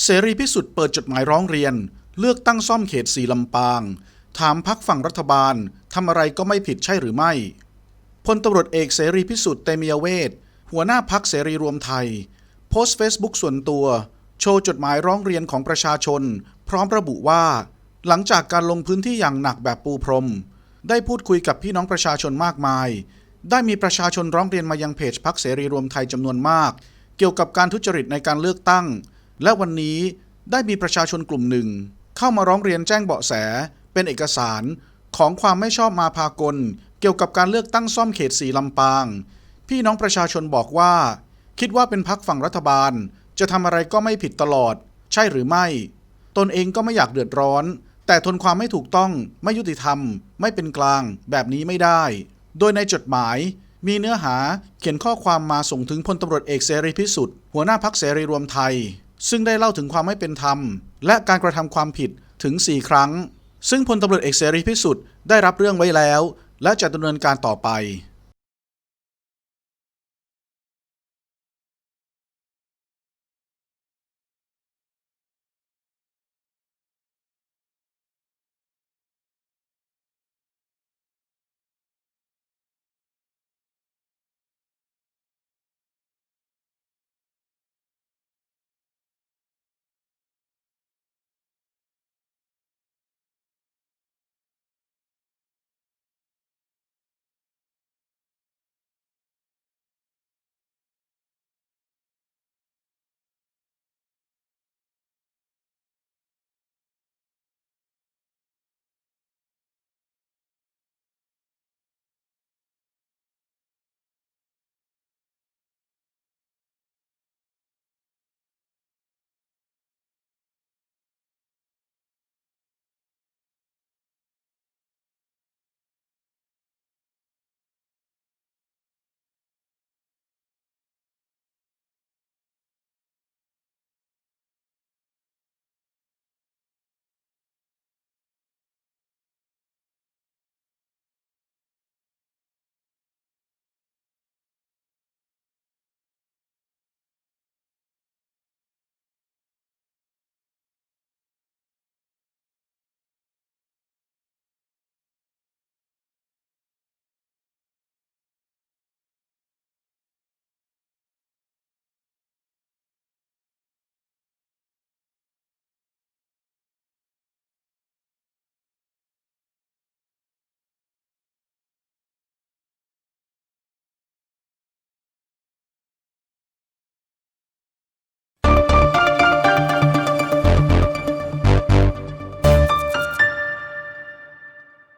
เสรีพิสุทธิ์เปิดจดหมายร้องเรียน เลือกตั้งซ่อมเขตสีลำปาง ถามพักฝั่งรัฐบาลทำอะไรก็ไม่ผิดใช่หรือไม่พลตำรวจเอกเสรีพิสุทธิ์เตมียเวทหัวหน้าพักเสรีรวมไทย โพสต์เฟซบุ๊กส่วนตัว โชว์จดหมายร้องเรียนของประชาชน พร้อมระบุว่า หลังจากการลงพื้นที่อย่างหนักแบบปูพรม ได้พูดคุยกับพี่น้องประชาชนมากมาย ได้มีประชาชนร้องเรียนมายังเพจพักเสรีรวมไทยจำนวนมาก เกี่ยวกับการทุจริตในการเลือกตั้ง และวันนี้ได้มีประชาชนกลุ่มหนึ่ง เข้ามาร้องเรียนแจ้งเบาะแส เป็นเอกสารของความไม่ชอบมาพากล เกี่ยวกับการเลือกตั้งซ่อมเขตสีลำปาง พี่น้องประชาชนบอกว่า คิดว่าเป็นพักฝั่งรัฐบาล จะทำอะไรก็ไม่ผิดตลอด ใช่หรือไม่ ตนเองก็ไม่อยากเดือดร้อน แต่ทนความไม่ถูกต้อง ไม่ยุติธรรม ไม่เป็นกลาง แบบนี้ไม่ได้ โดยในจดหมายมีเนื้อหาเขียนข้อความมาส่งถึงพลตำรวจเอกเสรีพิสุทธิ์หัวหน้าพักเสรีรวมไทย ซึ่งได้เล่าถึงความไม่เป็นธรรม และการกระทำความผิดถึง 4 ครั้ง ซึ่งพลตำรวจเอกเสรีพิสุทธิ์ได้รับเรื่องไว้แล้ว และจะดำเนินการต่อไป